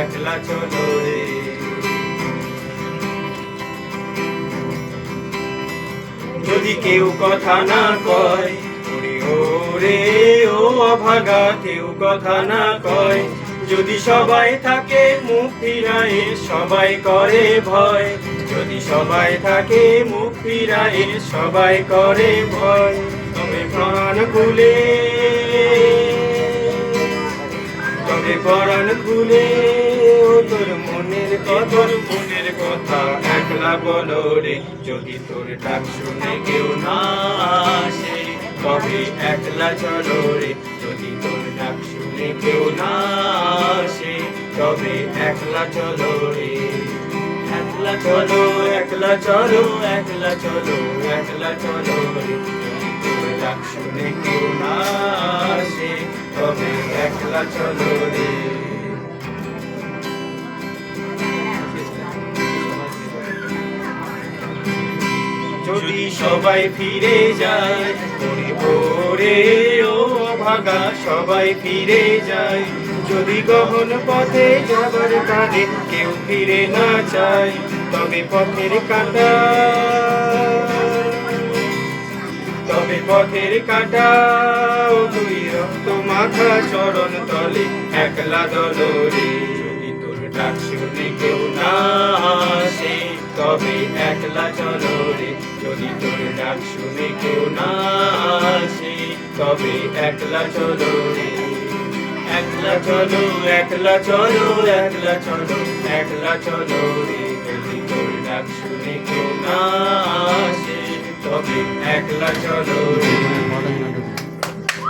একলা চলো রে। যদি কেউ কথা না কয় ও অভাগা, কেউ কথা না কয়, যদি সবাই থাকে মুখ ফিরায়ে, সবাই করে ভয়। যদি সবাই থাকে মুখ ফিরায়ে, সবাই করে ভয়। তবে প্রাণ খুলে তবে পরাণ খুলে তোর মনের কদর মনের কথা একলা বলো রে, যদি তোর ডাক শুনে কেউ না আসে, তবে একলা চলো রে। যদি তোর ডাক শুনে কেউ না আসে, তবে একলা চলো রে। একলা চলো একলা চলো একলা চলো একলা চলো রে। ডাক শুনে কেউ না আসে, তবে একলা চলো। যদি সবাই ফিরে যায় ওরে ওরে ও ভাগা, সবাই ফিরে যায়। যদি গহন পথে যাবার কানে কেউ ফিরে না চায় তবে পথের কাটা। তবে পথের কাটা ও দুই রক্ত মাখা চরণ তলে একলা দলরে। যদি তোর ডাক শুনে কেউ না তবে একলা চলো রে যদি তোর ডাক শুনে কেউ না আসে, তবে একলা চলো রে একলা চলো একলা চলো একলা চলো একলা চলো রে যদি তোর ডাক শুনে কেউ না আসে, তবে একলা চলো